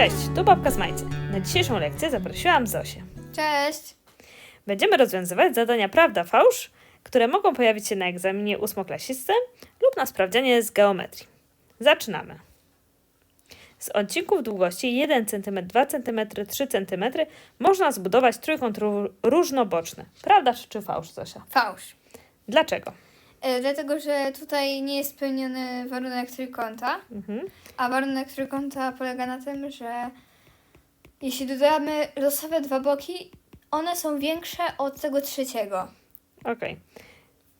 Cześć, tu babka z Majcy. Na dzisiejszą lekcję zaprosiłam Zosię. Cześć! Będziemy rozwiązywać zadania prawda-fałsz, które mogą pojawić się na egzaminie ósmoklasisty lub na sprawdzianie z geometrii. Zaczynamy. Z odcinków długości 1 cm, 2 cm, 3 cm można zbudować trójkąt ró- różnoboczny. Prawda czy fałsz, Zosia? Fałsz. Dlaczego? E, dlatego, że tutaj nie jest spełniony warunek trójkąta, Mhm. a warunek trójkąta polega na tym, że jeśli dodamy losowe dwa boki, one są większe od tego trzeciego. Okej.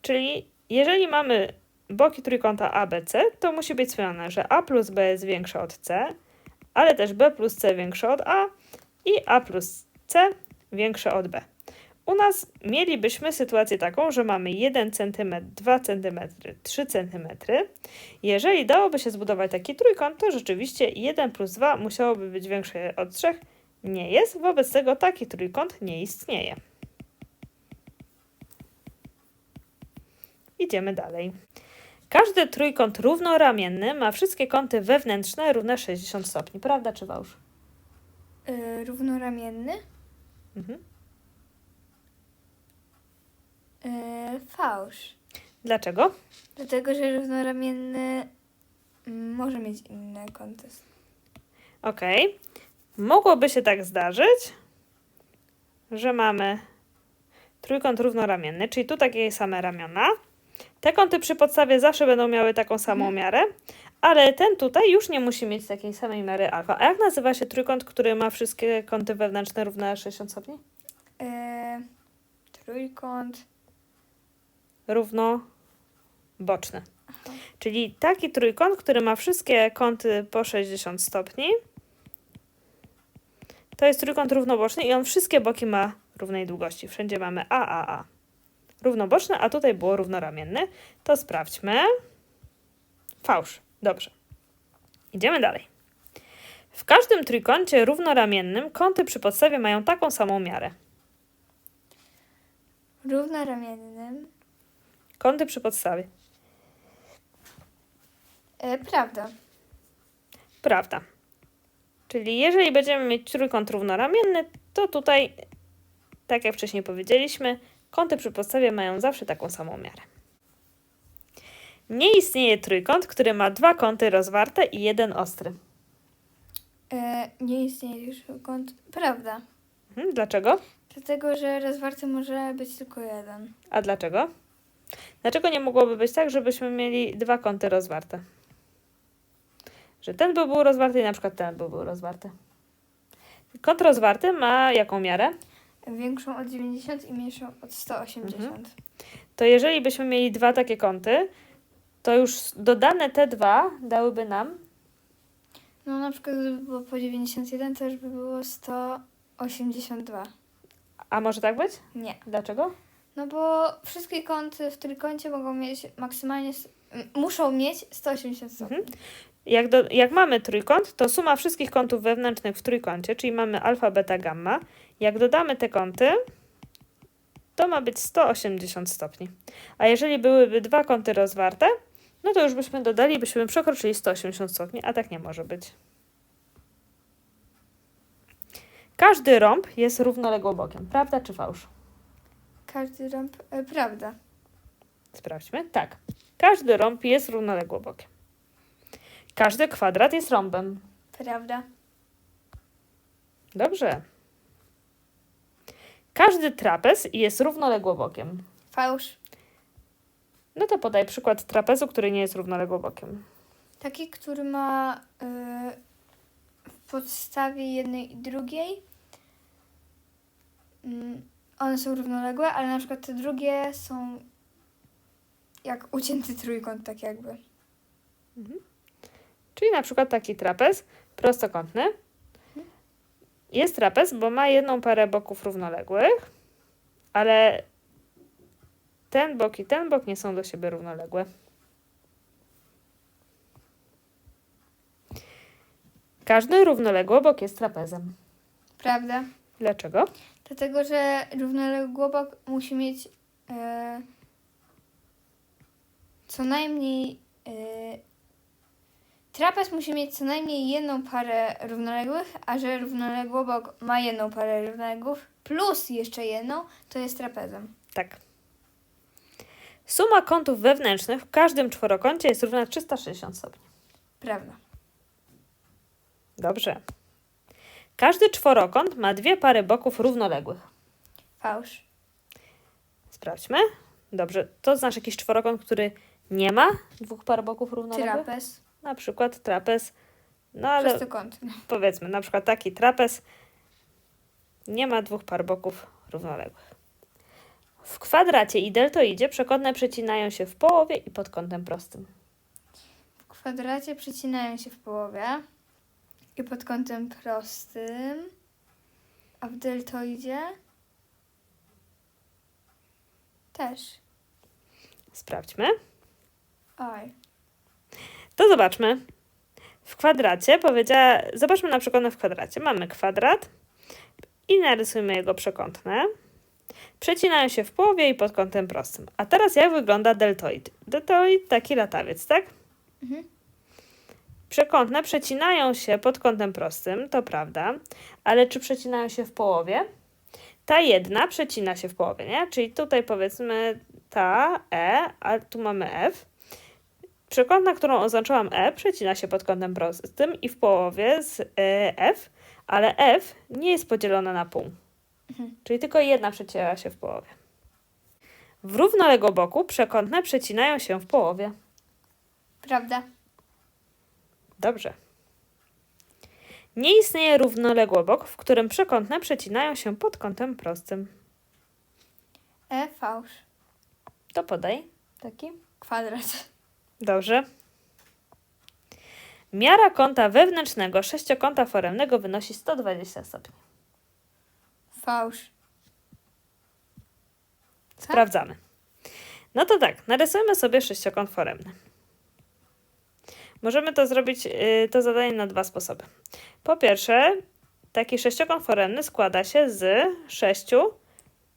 Czyli jeżeli mamy boki trójkąta ABC, to musi być spełnione, że A plus B jest większe od C, ale też B plus C większe od A i A plus C większe od B. U nas mielibyśmy sytuację taką, że mamy 1 cm, 2 cm, 3 cm. Jeżeli dałoby się zbudować taki trójkąt, to rzeczywiście 1 plus 2 musiałoby być większe od 3. Nie jest, wobec tego taki trójkąt nie istnieje. Idziemy dalej. Każdy trójkąt równoramienny ma wszystkie kąty wewnętrzne równe 60 stopni. Prawda czy fałsz? E, równoramienny? Mhm. E, fałsz. Dlaczego? Dlatego, że równoramienny mm, może mieć inne kąty. Okej. Mogłoby się tak zdarzyć, że mamy trójkąt równoramienny, czyli tu takie same ramiona. Te kąty przy podstawie zawsze będą miały taką samą Mhm. miarę, ale ten tutaj już nie musi mieć takiej samej miary alfa. A jak nazywa się trójkąt, który ma wszystkie kąty wewnętrzne równe 60 stopni? E, trójkąt. Równoboczny. Czyli taki trójkąt, który ma wszystkie kąty po 60 stopni. To jest trójkąt równoboczny i on wszystkie boki ma równej długości. Wszędzie mamy A, A, A. Równoboczny, a tutaj było równoramienny. To sprawdźmy. Fałsz. Dobrze. Idziemy dalej. W każdym trójkącie równoramiennym kąty przy podstawie mają taką samą miarę. Równoramiennym. Kąty przy podstawie. E, prawda. Prawda. Czyli jeżeli będziemy mieć trójkąt równoramienny, to tutaj, tak jak wcześniej powiedzieliśmy, kąty przy podstawie mają zawsze taką samą miarę. Nie istnieje trójkąt, który ma dwa kąty rozwarte i jeden ostry. E, nie istnieje już kąt. Prawda. Mhm, dlaczego? Dlatego, że rozwarty może być tylko jeden. A dlaczego? Dlaczego nie mogłoby być tak, żebyśmy mieli dwa kąty rozwarte? Że ten by był rozwarty i na przykład ten by był rozwarty. Kąt rozwarty ma jaką miarę? Większą od 90 i mniejszą od 180. Mhm. to jeżeli byśmy mieli dwa takie kąty, to już dodane te dwa dałyby nam. No na przykład gdyby było po 91, to już by było 182. A może tak być? Nie. Dlaczego? No bo wszystkie kąty w trójkącie mogą mieć maksymalnie, muszą mieć 180 stopni. Mhm. Jak, do, jak mamy trójkąt, to suma wszystkich kątów wewnętrznych w trójkącie, czyli mamy alfa, beta, gamma. Jak dodamy te kąty, to ma być 180 stopni. A jeżeli byłyby dwa kąty rozwarte, no to już byśmy dodali, byśmy przekroczyli 180 stopni, a tak nie może być. Każdy rąb jest równoległo bokiem. Prawda czy fałsz? Każdy rąb, e, prawda. Sprawdźmy. Tak. Każdy rąb jest równoległo bokiem. Każdy kwadrat jest rąbem. Prawda. Dobrze. Każdy trapez jest równoległo bokiem. Fałsz. No to podaj przykład trapezu, który nie jest równoległo bokiem. Taki, który ma y, w podstawie jednej i drugiej. Mm, one są równoległe, ale na przykład te drugie są jak ucięty trójkąt, tak jakby. Czyli na przykład taki trapez prostokątny. Jest trapez, bo ma jedną parę boków równoległych, ale ten bok i ten bok nie są do siebie równoległe. Każdy równoległobok jest trapezem. Prawda? Dlaczego? Dlatego, że równoległobok musi mieć e, co najmniej e, Trapez musi mieć co najmniej jedną parę równoległych, a że równoległobok ma jedną parę równoległów plus jeszcze jedną, to jest trapezem. Tak. Suma kątów wewnętrznych w każdym czworokącie jest równa 360 stopni. Prawda. Dobrze. Każdy czworokąt ma dwie pary boków równoległych. Fałsz. Sprawdźmy. Dobrze. To znaczy jakiś czworokąt, który nie ma dwóch par boków równoległych? Trapez. Na przykład trapez. No ale Prostokątny. powiedzmy, na przykład taki trapez nie ma dwóch par boków równoległych. W kwadracie i deltoidzie przekątne przecinają się w połowie i pod kątem prostym. W kwadracie przecinają się w połowie i pod kątem prostym, a w deltoidzie też. Sprawdźmy. Oj. To zobaczmy. W kwadracie powiedziała, zobaczmy na przykład w kwadracie. Mamy kwadrat i narysujmy jego przekątne. Przecinają się w połowie i pod kątem prostym. A teraz jak wygląda deltoid? Deltoid taki latawiec, tak? Mhm. Przekątne przecinają się pod kątem prostym, to prawda, ale czy przecinają się w połowie? Ta jedna przecina się w połowie, nie? Czyli tutaj powiedzmy ta E, a tu mamy F. Przekątna, którą oznaczyłam E, przecina się pod kątem prostym i w połowie z e, F, ale F nie jest podzielona na pół. Czyli tylko jedna przecina się w połowie. W równoległoboku przekątne przecinają się w połowie. Prawda. Dobrze. Nie istnieje równoległobok, w którym przekątne przecinają się pod kątem prostym. E, fałsz. To podaj taki. Kwadrat. Dobrze. Miara kąta wewnętrznego sześciokąta foremnego wynosi 120 stopni. Fałsz. Sprawdzamy. No to tak, narysujmy sobie sześciokąt foremny. Możemy to zrobić, y, to zadanie na dwa sposoby. Po pierwsze, taki sześciokąt foremny składa się z sześciu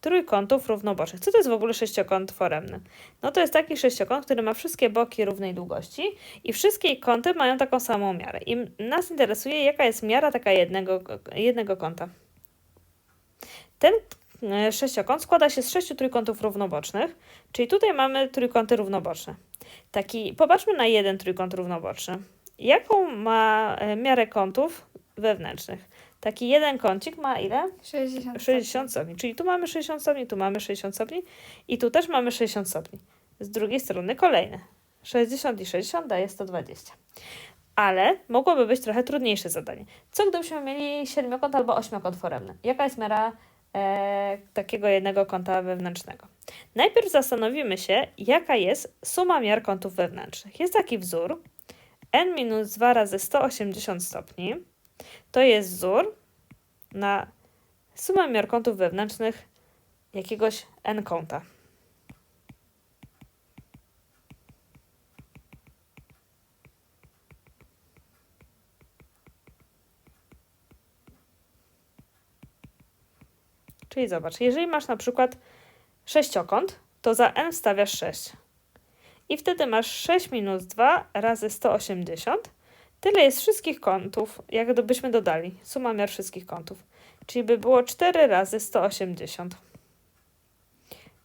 trójkątów równobocznych. Co to jest w ogóle sześciokąt foremny? No to jest taki sześciokąt, który ma wszystkie boki równej długości i wszystkie kąty mają taką samą miarę. I nas interesuje, jaka jest miara taka jednego, jednego kąta. Ten e, sześciokąt składa się z sześciu trójkątów równobocznych, czyli tutaj mamy trójkąty równoboczne. Taki, popatrzmy na jeden trójkąt równoboczny. Jaką ma e, miarę kątów wewnętrznych? Taki jeden kącik ma ile? 60. 60 stopni. Czyli tu mamy 60 stopni, tu mamy 60 stopni i tu też mamy 60 stopni. Z drugiej strony kolejne. 60 i 60 daje 120. Ale mogłoby być trochę trudniejsze zadanie. Co gdybyśmy mieli siedmiokąt albo ośmiokąt foremny? Jaka jest miara e, takiego jednego kąta wewnętrznego? Najpierw zastanowimy się, jaka jest suma miar kątów wewnętrznych. Jest taki wzór n minus 2 razy 180 stopni. To jest wzór na sumę miar kątów wewnętrznych jakiegoś n kąta. Czyli zobacz, jeżeli masz na przykład sześciokąt, to za n wstawiasz 6. I wtedy masz 6 minus 2 razy 180. Tyle jest wszystkich kątów, jak gdybyśmy dodali. Suma miar wszystkich kątów. Czyli by było 4 razy 180.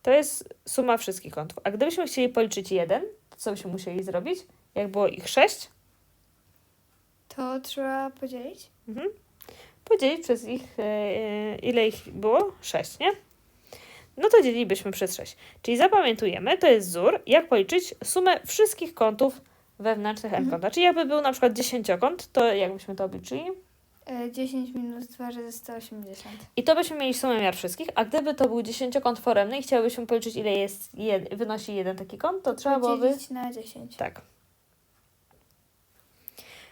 To jest suma wszystkich kątów. A gdybyśmy chcieli policzyć jeden, to co byśmy musieli zrobić? Jak było ich 6, To trzeba podzielić? mhm. Podzielić przez ich, e, ile ich było? 6, nie? No to dzielilibyśmy przez 6. Czyli zapamiętujemy, to jest wzór, jak policzyć sumę wszystkich kątów wewnętrznych n kąta. Czyli jakby był na przykład dziesięciokąt, to jakbyśmy to obliczyli? E, 10 minus 2 razy 180. I to byśmy mieli sumę miar wszystkich, a gdyby to był dziesięciokąt foremny i chciałybyśmy policzyć, ile jest jed, wynosi jeden taki kąt, to trzeba byłoby... Na 10. Tak.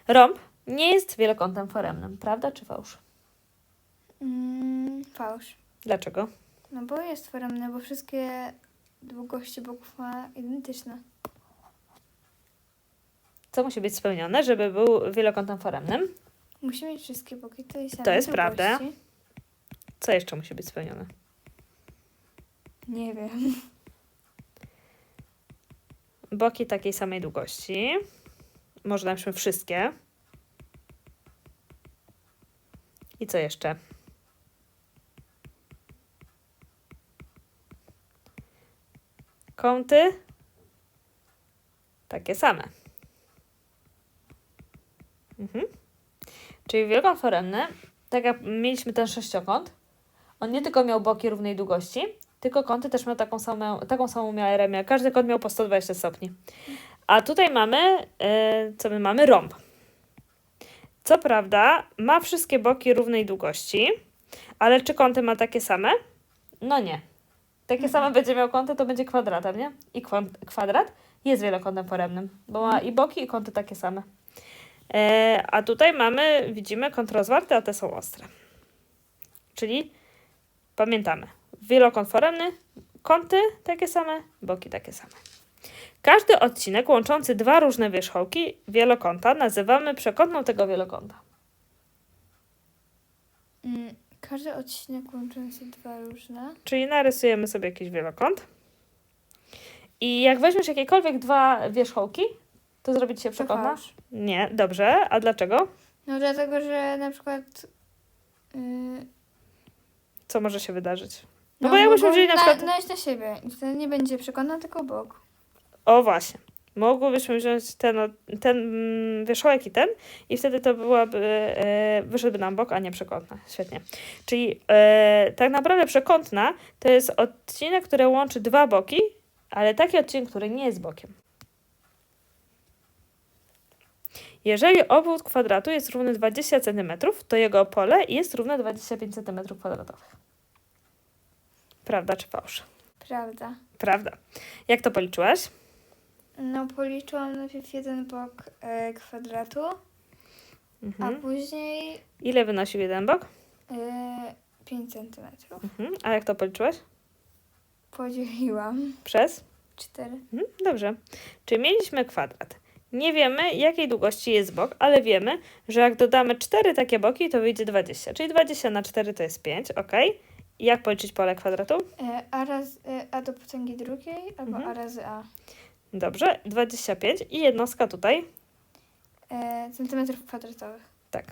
Rąb nie jest wielokątem foremnym, prawda czy fałsz? Mm, fałsz. Dlaczego? No bo jest foremny, bo wszystkie długości boków ma identyczne. Co musi być spełnione, żeby był wielokątem foremnym? Musi mieć wszystkie boki tej samej To jest długości. prawda. Co jeszcze musi być spełnione? Nie wiem. Boki takiej samej długości. może napiszmy wszystkie. I co jeszcze? Kąty takie same. Mhm. Czyli wielokąt foremny, tak jak mieliśmy ten sześciokąt, on nie tylko miał boki równej długości, tylko kąty też miał taką samą, taką samą miarę. Każdy kąt miał po 120 stopni. A tutaj mamy, e, co my mamy? Rąb. Co prawda, ma wszystkie boki równej długości, ale czy kąty ma takie same? No nie. Takie same będzie miał kąty, to będzie kwadratem, nie? I kwa- kwadrat jest wielokątem foremnym, bo ma i boki, i kąty takie same. E, a tutaj mamy, widzimy, kąt rozwarty, a te są ostre. Czyli pamiętamy, wielokąt foremny, kąty takie same, boki takie same. Każdy odcinek łączący dwa różne wierzchołki wielokąta nazywamy przekątną tego wielokąta. Mm, każdy odcinek łączący dwa różne. Czyli narysujemy sobie jakiś wielokąt. I jak weźmiesz jakiekolwiek dwa wierzchołki, to zrobi ci się przekątna? fałsz. Nie, dobrze. A dlaczego? No dlatego, że na przykład... Yy, Co może się wydarzyć? No bo jakbyśmy mogą wzięli na przykład- Naść na siebie i wtedy nie będzie przekona, tylko bok. O właśnie. Mogłybyśmy wziąć ten, ten mm, wierzchołek i ten i wtedy to byłaby, e, wyszedłby nam bok, a nie przekątna. Świetnie. Czyli e, tak naprawdę przekątna to jest odcinek, który łączy dwa boki, ale taki odcinek, który nie jest bokiem. Jeżeli obwód kwadratu jest równy 20 cm, to jego pole jest równe 25 cm2. Prawda czy fałsz? Prawda. Prawda. Jak to policzyłaś? No policzyłam najpierw jeden bok e, kwadratu, Mhm. a później Ile wynosił jeden bok? e, 5 centymetrów. Mhm. A jak to policzyłaś? Podzieliłam. Przez? 4. Mhm. Dobrze. Czyli mieliśmy kwadrat. Nie wiemy, jakiej długości jest bok, ale wiemy, że jak dodamy 4 takie boki, to wyjdzie 20. Czyli 20 na 4 to jest 5, ok? I jak policzyć pole kwadratu? E, a, raz, e, a do potęgi drugiej albo Mhm. a razy a. Dobrze, 25 i jednostka tutaj. E, centymetrów kwadratowych. Tak.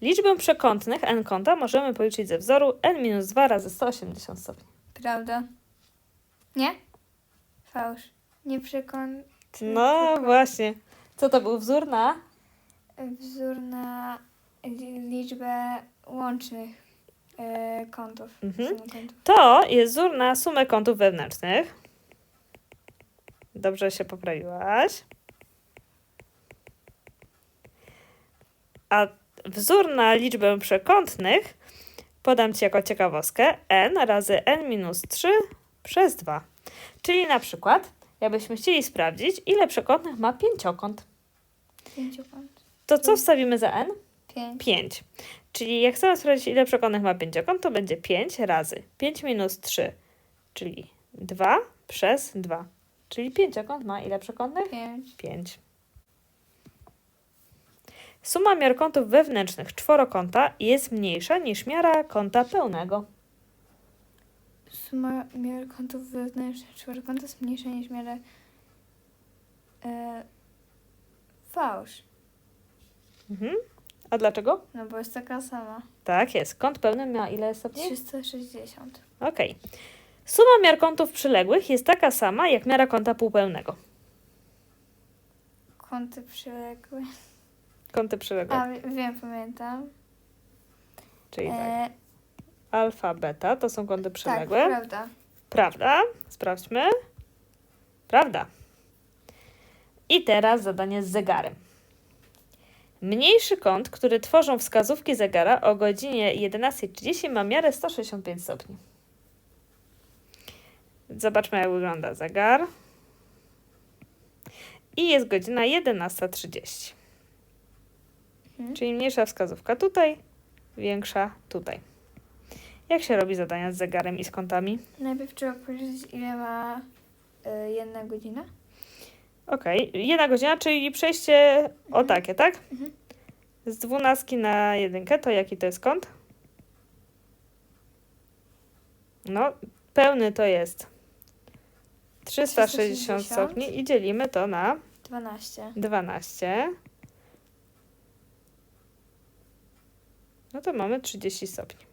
Liczbę przekątnych n kąta możemy policzyć ze wzoru n minus 2 razy 180 stopni. Prawda? Nie? Fałsz. Nie przekon... No przekon- właśnie. Co to był wzór na? Wzór na li- liczbę łącznych e, kątów. Mhm. kątów. To jest wzór na sumę kątów wewnętrznych. Dobrze się poprawiłaś. A wzór na liczbę przekątnych podam Ci jako ciekawostkę n razy n minus 3 przez 2. Czyli na przykład, jakbyśmy chcieli sprawdzić, ile przekątnych ma pięciokąt, Pięciokąt. to co wstawimy za n? Pięć. 5. Czyli jak chcemy sprawdzić, ile przekątnych ma pięciokąt, to będzie 5 razy 5 minus 3, czyli 2 przez 2. Czyli pięciokąt ma ile przekątnych? Pięć. 5. Suma miar kątów wewnętrznych czworokąta jest mniejsza niż miara kąta pełnego. Suma miar kątów wewnętrznych czworokąta jest mniejsza niż miara e, fałsz. Mhm. A dlaczego? No bo jest taka sama. Tak jest. Kąt pełny ma ile stopni? 360. Okej. Suma miar kątów przyległych jest taka sama jak miara kąta półpełnego. Kąty przyległe. Kąty przyległe. A wi- wiem, pamiętam. Czyli tak. E, Alfa, beta to są kąty tak, przyległe. prawda. Prawda? Sprawdźmy. Prawda. I teraz zadanie z zegarem. Mniejszy kąt, który tworzą wskazówki zegara o godzinie 11.30 ma miarę 165 stopni. Zobaczmy, jak wygląda zegar. I jest godzina 11.30. Mhm. Czyli mniejsza wskazówka tutaj, większa tutaj. Jak się robi zadania z zegarem i z kątami? Najpierw trzeba powiedzieć, ile ma e, jedna godzina. Okej, jedna godzina, czyli przejście o Mhm. takie, tak? Mhm. Z dwunastki na jedynkę, to jaki to jest kąt? No, pełny to jest 360 360. stopni i dzielimy to na 12. 12. No to mamy 30 stopni.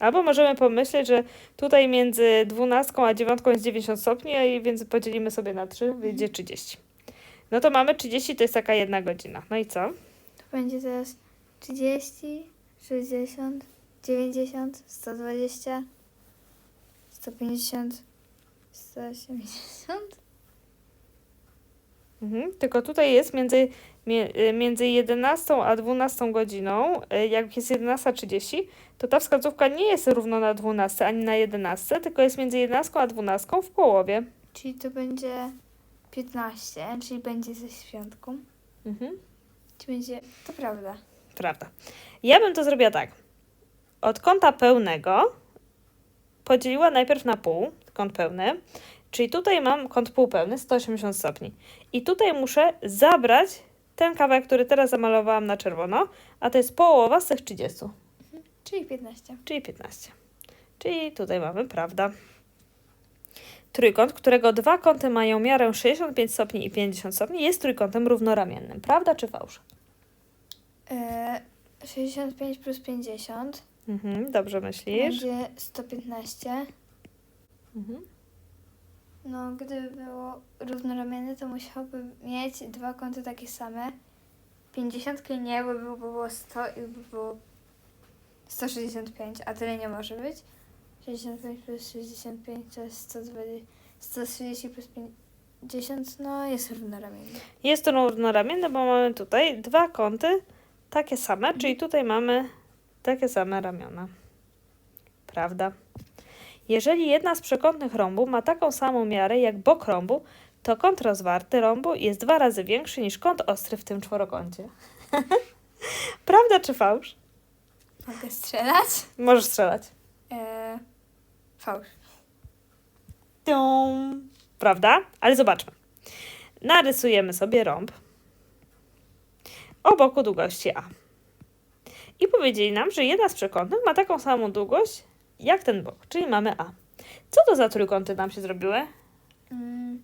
Albo możemy pomyśleć, że tutaj między 12 a 9 jest 90 stopni, a więc podzielimy sobie na 3, wyjdzie 30. No to mamy 30, to jest taka jedna godzina. No i co? To będzie teraz 30, 60, 90, 120, 150, 180. Mhm. Tylko tutaj jest między, między 11 a 12 godziną, y, jak jest 11.30, to ta wskazówka nie jest równo na 12 ani na 11, tylko jest między 11 a 12 w połowie. Czyli to będzie 15, czyli będzie ze świątką. Mhm. Czyli będzie, to prawda. Prawda. Ja bym to zrobiła tak. Od kąta pełnego podzieliła najpierw na pół, kąt pełny, czyli tutaj mam kąt półpełny, 180 stopni. I tutaj muszę zabrać ten kawałek, który teraz zamalowałam na czerwono, a to jest połowa z tych 30, Czyli 15. czyli 15. Czyli tutaj mamy prawda. Trójkąt, którego dwa kąty mają miarę 65 stopni i 50 stopni, jest trójkątem równoramiennym. Prawda czy fałsz? E, 65 plus 50 Mhm, dobrze myślisz. będzie 115. Mhm. No, gdyby było równoramienne, to musiałby mieć dwa kąty takie same. 50 nie, bo by było 100 i by było 165, a tyle nie może być. 65 plus 65 to jest 120, 130 plus 50, no jest równoramienne. Jest to równoramienne, bo mamy tutaj dwa kąty takie same, czyli tutaj mamy takie same ramiona. Prawda? Jeżeli jedna z przekątnych rąbu ma taką samą miarę jak bok rąbu, to kąt rozwarty rąbu jest dwa razy większy niż kąt ostry w tym czworokącie. Prawda czy fałsz? Mogę strzelać? Możesz strzelać. Eee, fałsz. Tum. Prawda? Ale zobaczmy. Narysujemy sobie rąb o boku długości A. I powiedzieli nam, że jedna z przekątnych ma taką samą długość jak ten bok, czyli mamy A. Co to za trójkąty nam się zrobiły? Mm,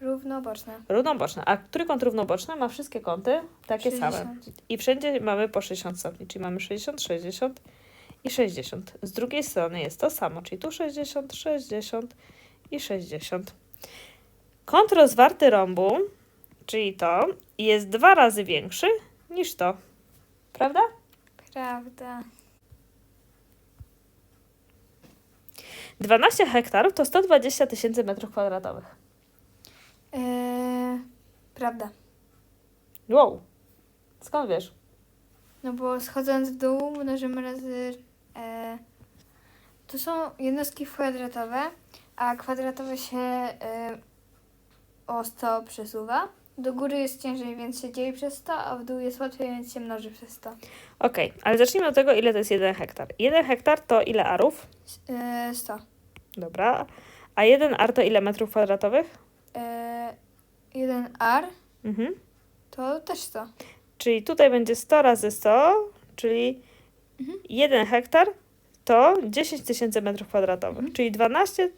równoboczne. Równoboczne. A trójkąt równoboczny ma wszystkie kąty takie 60. same. I wszędzie mamy po 60 stopni, czyli mamy 60, 60 i 60. Z drugiej strony jest to samo, czyli tu 60, 60 i 60. Kąt rozwarty rąbu, czyli to, jest dwa razy większy niż to. Prawda? Prawda. 12 hektarów to 120 tysięcy metrów kwadratowych. Eee, prawda. Wow. Skąd wiesz? No bo schodząc w dół mnożymy razy... E, to są jednostki kwadratowe, a kwadratowe się e, o 100 przesuwa. Do góry jest ciężej, więc się dzieli przez 100, a w dół jest łatwiej, więc się mnoży przez 100. Okej, ale zacznijmy od tego, ile to jest 1 hektar. 1 hektar to ile arów? E, 100. Dobra. A 1 ar to ile metrów kwadratowych? E, 1 ar Mhm. to też 100. Czyli tutaj będzie 100 razy 100, czyli Mhm. 1 hektar to 10 tysięcy metrów kwadratowych. Mhm. Czyli 12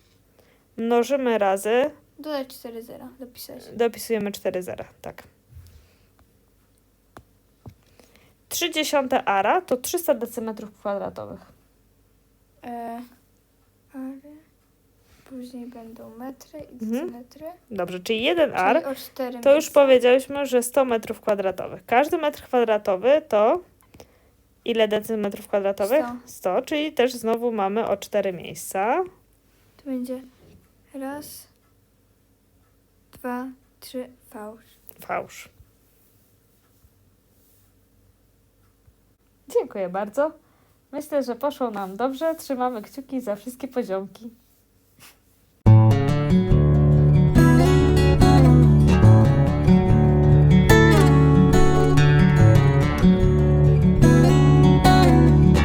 mnożymy razy, Dodać 4 zera, dopisać. dopisujemy 4 zera, tak. 30 ara to 300 decymetrów kwadratowych. E, ary. Później będą metry i Mhm. decymetry. Dobrze, czyli 1 ar Czyli o 4 To już powiedzieliśmy, że 100 metrów kwadratowych. Każdy metr kwadratowy to ile decymetrów kwadratowych? 100. 100, czyli też znowu mamy o 4 miejsca. To będzie raz, dwa, trzy, fałsz. Fałsz. Dziękuję bardzo. Myślę, że poszło nam dobrze. Trzymamy kciuki za wszystkie poziomki.